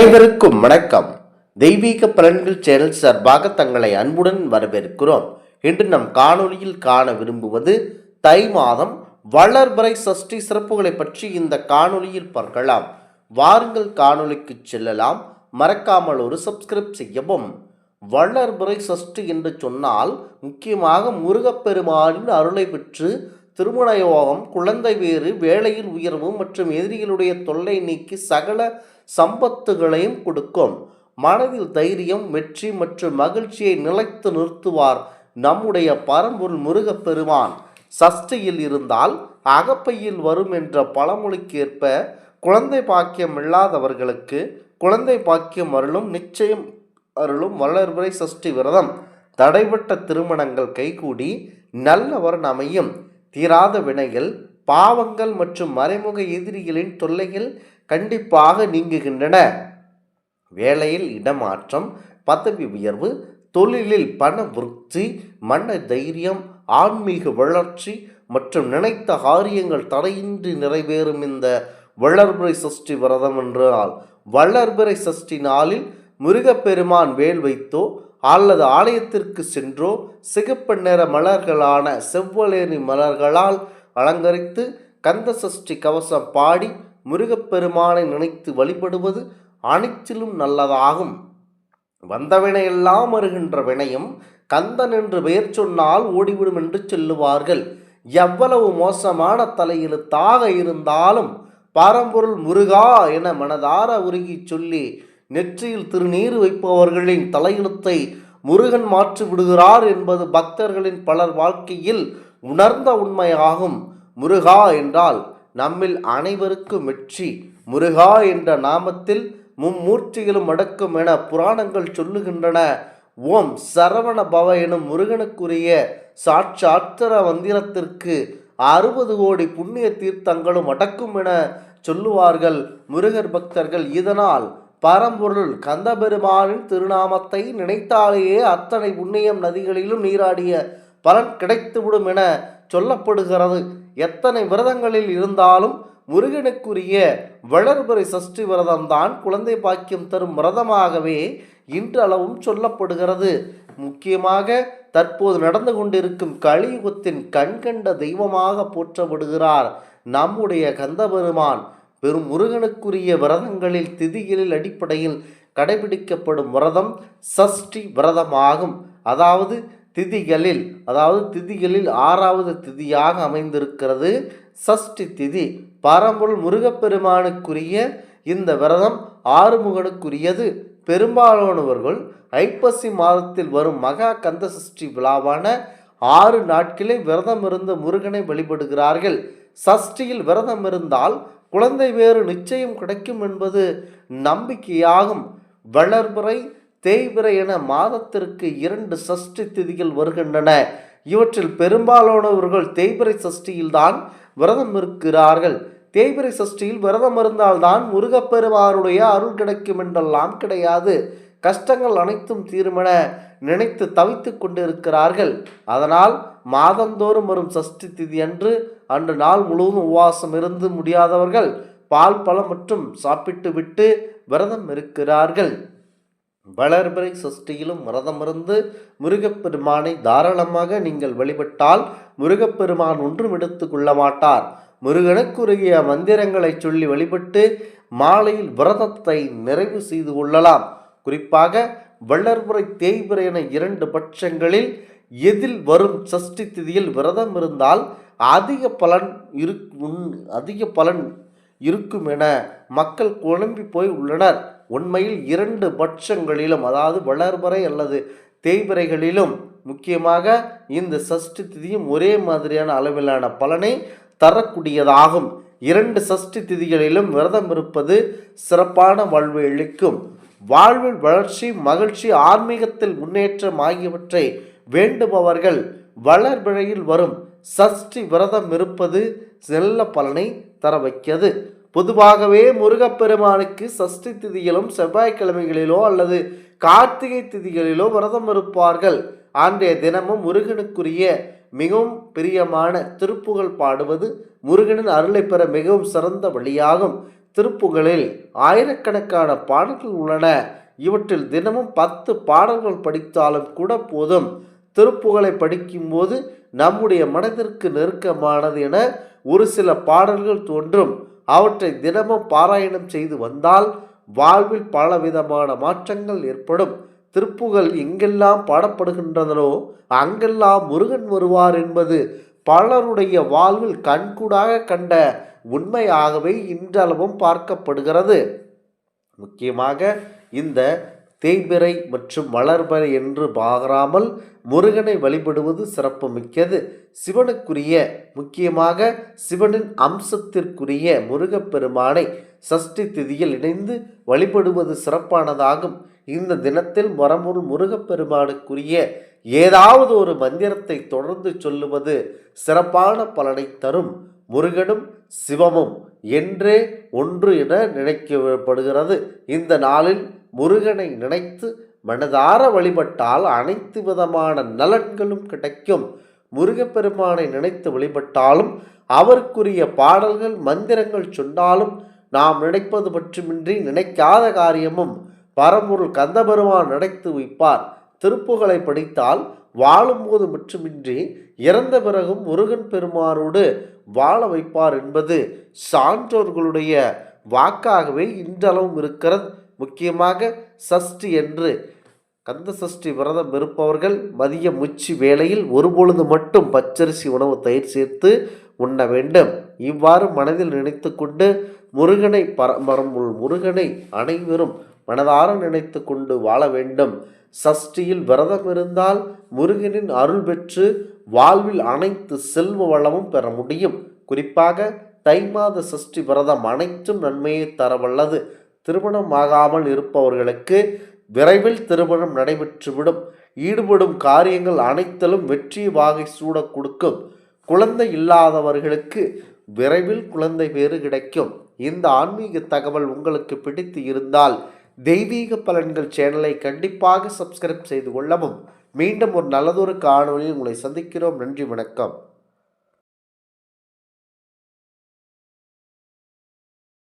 அனைவருக்கும் வணக்கம். தெய்வீக பலன்கள் சேனல் சார்பாக தங்களை அன்புடன் வரவேற்கிறோம். இன்று நம் காணொளியில் காண விரும்புவது தை மாதம் வளர்பறை சஷ்டி சிறப்புகளை பற்றி இந்த காணொளியில் பார்க்கலாம். வாருங்கள் காணொளிக்கு செல்லலாம். மறக்காமல் ஒரு சப்ஸ்கிரைப் செய்யவும். வளர்பறை சஷ்டி என்று சொன்னால் முக்கியமாக முருகப்பெருமானின் அருளை பெற்று திருமண யோகம் குழந்தை வேறு வேலையில் உயர்வு மற்றும் எதிரிகளுடைய தொல்லை நீக்கி சகல சம்பத்துகளையும் கொடுக்கும். மனதில் தைரியம் வெற்றி மற்றும் மகிழ்ச்சியை நிலைத்து நிறுத்துவார் நம்முடைய பரம்பொருள் முருகப்பெருமான். சஷ்டியில் இருந்தால் அகப்பையில் வரும் என்ற பழமொழிக்கேற்ப குழந்தை பாக்கியம் இல்லாதவர்களுக்கு குழந்தை பாக்கியம் அருளும் நிச்சயம் அருளும் வளர்வரை சஷ்டி விரதம். தடைபட்ட திருமணங்கள் கைகூடி நல்ல வரன் அமையும். தீராத வினைகள் பாவங்கள் மற்றும் மறைமுக எதிரிகளின் தொல்லைகள் கண்டிப்பாக நீங்குகின்றன. வேலையில் இடமாற்றம் பதவி உயர்வு தொழிலில் பண விருத்தி மன தைரியம் ஆன்மீக வளர்ச்சி மற்றும் நினைத்த காரியங்கள் தடையின்றி நிறைவேறும் இந்த வளர்பிறை சஷ்டி விரதம் என்றால் வளர்பிறை சஷ்டி நாளில் முருகப்பெருமான் வேல் வைத்தோ அல்லது ஆலயத்திற்கு சென்றோ சிகப்பு நிற மலர்களான செவ்வலேரி மலர்களால் அலங்கரித்து கந்த சஷ்டி கவசம் பாடி முருகப்பெருமானை நினைத்து வழிபடுவது அனைத்திலும் நல்லதாகும். வந்தவினையெல்லாம் வருகின்ற வினையும் கந்தன் என்று பெயர் சொன்னால் ஓடிவிடும் என்று சொல்லுவார்கள். எவ்வளவு மோசமான தலையெழுத்தாக இருந்தாலும் பரம்பொருள் முருகா என மனதார உருகி சொல்லி நெற்றியில் திருநீர் வைப்பவர்களின் தலையெழுத்தை முருகன் மாற்றி விடுகிறார் என்பது பக்தர்களின் பலர் வாழ்க்கையில் உணர்ந்த உண்மையாகும். முருகா என்றால் நம்மில் அனைவருக்கும் வெற்றி முருகா என்ற நாமத்தில் மும்மூர்த்திகளும் அடக்கும் என புராணங்கள் சொல்லுகின்றன. ஓம் சரவண பவ எனும் முருகனுக்குரிய சாட்சாத்திர மந்திரத்திற்கு அறுபது கோடி புண்ணிய தீர்த்தங்களும் அடக்கும் என சொல்லுவார்கள் முருகர் பக்தர்கள். இதனால் பரம்பொருள் கந்தபெருமானின் திருநாமத்தை நினைத்தாலேயே அத்தனை புண்ணியம் நதிகளிலும் நீராடிய பலன் கிடைத்துவிடும் என சொல்லப்படுகிறது. எத்தனை விரதங்களில் இருந்தாலும் முருகனுக்குரிய வளர்பிறை சஷ்டி விரதம்தான் குழந்தை பாக்கியம் தரும் விரதமாகவே இன்றளவும் சொல்லப்படுகிறது. முக்கியமாக தற்போது நடந்து கொண்டிருக்கும் கலியுகத்தின் கண்கண்ட தெய்வமாக போற்றப்படுகிறார் நம்முடைய கந்தபெருமான். பெரும் முருகனுக்குரிய விரதங்களில் திதிகளில் அடிப்படையில் கடைபிடிக்கப்படும் விரதம் சஷ்டி விரதமாகும். அதாவது திதிகளில் அதாவது திதிகளில் ஆறாவது திதியாக அமைந்திருக்கிறது சஷ்டி திதி. பரம்பொருள் முருகப்பெருமானுக்குரிய இந்த விரதம் ஆறுமுகனுக்குரியது. பெரும்பாலானவர்கள் ஐப்பசி மாதத்தில் வரும் மகா கந்த சஷ்டி விழாவான ஆறு நாட்களே விரதம் இருந்து முருகனை வழிபடுகிறார்கள். சஷ்டியில் விரதம் இருந்தால் குழந்தை வேறு நிச்சயம் கிடைக்கும் என்பது நம்பிக்கையாகும். வளர்முறை தேய்பிறை என மாதத்திற்கு இரண்டு சஷ்டி திதிகள் வருகின்றன. இவற்றில் பெரும்பாலானவர்கள் தேய்பிரை சஷ்டியில்தான் விரதம் இருக்கிறார்கள். தேய்பிரை சஷ்டியில் விரதம் இருந்தால்தான் முருகப்பெருமானுடைய அருள் கிடைக்கும் என்றெல்லாம் கிடையாது. கஷ்டங்கள் அனைத்தும் தீருமென நினைத்து தவித்து கொண்டிருக்கிறார்கள். அதனால் மாதந்தோறும் வரும் சஷ்டி திதி அன்று அன்று நாள் முழுவதும் உபவாசம் இருந்து முடியாதவர்கள் பால் பழம் மற்றும் சாப்பிட்டு விட்டு விரதம் இருக்கிறார்கள். வளர்பிறை சஷ்டியிலும் விரதமிருந்து முருகப்பெருமானை தாராளமாக நீங்கள் வழிபட்டால் முருகப்பெருமான் ஒன்றும் எடுத்து கொள்ள மாட்டார். முருகனுக்குருகிய மந்திரங்களை சொல்லி வழிபட்டு மாலையில் விரதத்தை நிறைவு செய்து கொள்ளலாம். குறிப்பாக வளர்புரை தேய்பிறை என இரண்டு பட்சங்களில் எதில் வரும் சஷ்டி திதியில் விரதம் இருந்தால் அதிக பலன் இருக்கும் அதிக பலன் இருக்கும் என மக்கள் குழம்பி போய் உள்ளனர். உண்மையில் இரண்டு பட்சங்களிலும் அதாவது வளர்பறை அல்லது தேய்பிறைகளிலும் முக்கியமாக இந்த சஷ்டி திதியும் ஒரே மாதிரியான அளவிலான பலனை தரக்கூடியதாகும். இரண்டு சஷ்டி திதிகளிலும் விரதம் இருப்பது சிறப்பான வாழ்வை அளிக்கும். வாழ்வில் வளர்ச்சி மகிழ்ச்சி ஆன்மீகத்தில் முன்னேற்றம் ஆகியவற்றை வேண்டுபவர்கள் வளர்பிழையில் வரும் சஷ்டி விரதம் இருப்பது செல்ல பலனை தர வைக்கிறது. பொதுவாகவே முருகப்பெருமானுக்கு சஷ்டி திதியிலும் செவ்வாய்க்கிழமைகளிலோ அல்லது கார்த்திகை திதிகளிலோ விரதம் இருப்பார்கள். அன்றைய தினமும் முருகனுக்குரிய மிகவும் பிரியமான திருப்புகழ் பாடுவது முருகனின் அருளை பெற மிகவும் சிறந்த வழியாகும். திருப்புகளில் ஆயிரக்கணக்கான பாடல்கள் உள்ளன. இவற்றில் தினமும் பத்து பாடல்கள் படித்தாலும் கூட போதும். திருப்புகளை படிக்கும்போது நம்முடைய மனதிற்கு நெருக்கமானது என ஒரு சில பாடல்கள் தோன்றும். அவற்றை தினமும் பாராயணம் செய்து வந்தால் வாழ்வில் பலவிதமான மாற்றங்கள் ஏற்படும். திருப்புகள் எங்கெல்லாம் பாடப்படுகின்றனோ அங்கெல்லாம் முருகன் வருவார் என்பது பலருடைய வாழ்வில் கண்கூடாக கண்ட உண்மையாகவே இன்றளவும் பார்க்கப்படுகிறது. முக்கியமாக இந்த தேய்பிறை மற்றும் வளர்பிறை என்று பாராமல் முருகனை வழிபடுவது சிறப்பு மிக்கது சிவனுக்குரிய முக்கியமாக சிவனின் அம்சத்திற்குரிய முருகப்பெருமானை சஷ்டி திதியில் இணைந்து வழிபடுவது சிறப்பானதாகும். இந்த தினத்தில் மரமுரு முருகப்பெருமானுக்குரிய ஏதாவது ஒரு மந்திரத்தை தொடர்ந்து சொல்லுவது சிறப்பான பலனை தரும். முருகனும் சிவமும் என்றே ஒன்று என நினைக்கப்படுகிறது. இந்த நாளில் முருகனை நினைத்து மனதார வழிபட்டால் அனைத்து விதமான நலன்களும் கிடைக்கும். முருகப்பெருமானை நினைத்து வழிபட்டாலும் அவருக்குரிய பாடல்கள் மந்திரங்கள் சொன்னாலும் நாம் நினைப்பது மட்டுமின்றி நினைக்காத காரியமும் பரம்பொருள் கந்தபெருமான் நினைத்து வைப்பார். திருப்புகளை படித்தால் வாழும்போது மட்டுமின்றி இறந்த பிறகும் முருகன் பெருமானோடு வாழ வைப்பார் என்பது சான்றோர்களுடைய வாக்காகவே இன்றளவும் இருக்கிறது. முக்கியமாக சஷ்டி என்று. கந்த சஷ்டி விரதம் இருப்பவர்கள் மதிய முச்சி வேளையில் ஒருபொழுது மட்டும் பச்சரிசி உணவு தயிர் சேர்த்து உண்ண வேண்டும். இவ்வாறு மனதில் நினைத்து கொண்டு முருகனை பரம்பரம் முருகனை அனைவரும் மனதார நினைத்து கொண்டு வாழ வேண்டும். சஷ்டியில் விரதம் இருந்தால் முருகனின் அருள் பெற்று வாழ்வில் அனைத்து செல்வ வளமும் பெற முடியும். குறிப்பாக தை மாத சஷ்டி விரதம் அனைத்தும் நன்மையை தரவல்லது. திருமணம் ஆகாமல் இருப்பவர்களுக்கு விரைவில் திருமணம் நடைபெற்றுவிடும். ஈடுபடும் காரியங்கள் அனைத்திலும் வெற்றி வாகை சூட கொடுக்கும். குழந்தை இல்லாதவர்களுக்கு விரைவில் குழந்தை பேறு கிடைக்கும். இந்த ஆன்மீக தகவல் உங்களுக்கு பிடித்து இருந்தால் தெய்வீக பலன்கள் சேனலை கண்டிப்பாக சப்ஸ்கிரைப் செய்து கொள்ளவும். மீண்டும் ஒரு நல்லதொரு காணொலியில் உங்களை சந்திக்கிறோம். நன்றி வணக்கம்.